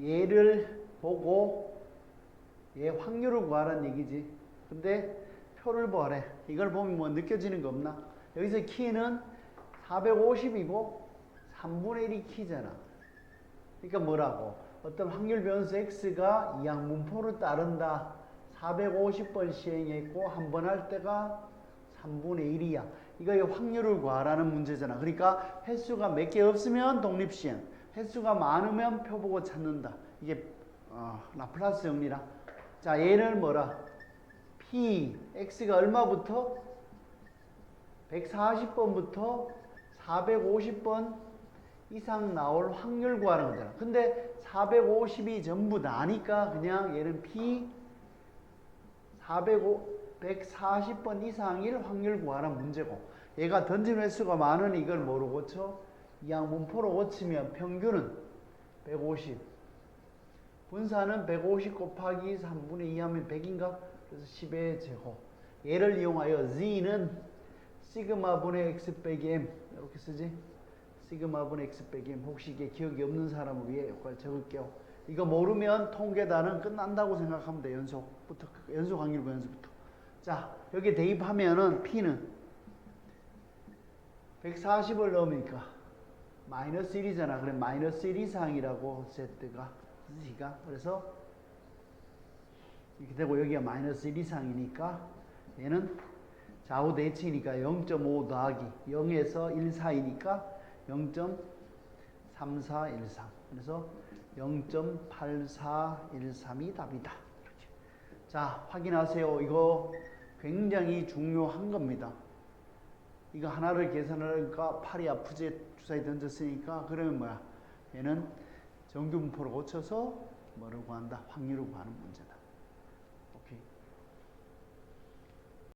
얘를 보고 얘 확률을 구하라는 얘기지. 근데 표를 보래. 이걸 보면 뭐 느껴지는 거 없나? 여기서 키는 450이고 3분의 1이 키잖아. 그러니까 뭐라고? 어떤 확률 변수 x가 이항 문포를 따른다. 450번 시행했고 한 번 할 때가 3분의 1이야. 이거 이 확률을 구하라는 문제잖아. 그러니까 횟수가 몇 개 없으면 독립시행. 횟수가 많으면 표 보고 찾는다. 이게 어, 라플라스 정리라. 자, 얘를 뭐라? p x가 얼마부터 140번부터 450번 이상 나올 확률 구하는 거잖아. 근데 450이 전부 나니까 그냥 얘는 p 405 140번 이상일 확률 구하는 문제고 얘가 던진 횟수가 많으니 이걸 뭐로 고쳐? 문포로 고치면 평균은 150 분사는 150 곱하기 3분의 2 하면 100인가? 그래서 10의 제곱. 얘를 이용하여 z는 시그마 분의 x 빼기 m. 이렇게 쓰지? 시그마 분의 x 빼기 m. 혹시 이게 기억이 없는 사람을 위해 여기까지 적을게요. 이거 모르면 통계단은 끝난다고 생각하면 돼 연속부터 연속 확률과 연속부터. 자 여기 대입하면은 p는 140을 넣으니까 마이너스 1이잖아 그래 마이너스 1 이상이라고 z가 z가 그래서 이렇게 되고 여기가 마이너스 1 이상이니까 얘는 좌우 대칭이니까 0.5 더하기 0에서 1 사이니까 0.3413 그래서 0.8413이 답이다. 자 확인하세요. 이거 굉장히 중요한 겁니다. 이거 하나를 계산하니까 그러니까 팔이 아프지 주사위 던졌으니까 그러면 뭐야? 얘는 정규분포를 고쳐서 뭐라고 한다? 확률을 구하는 문제다. 오케이.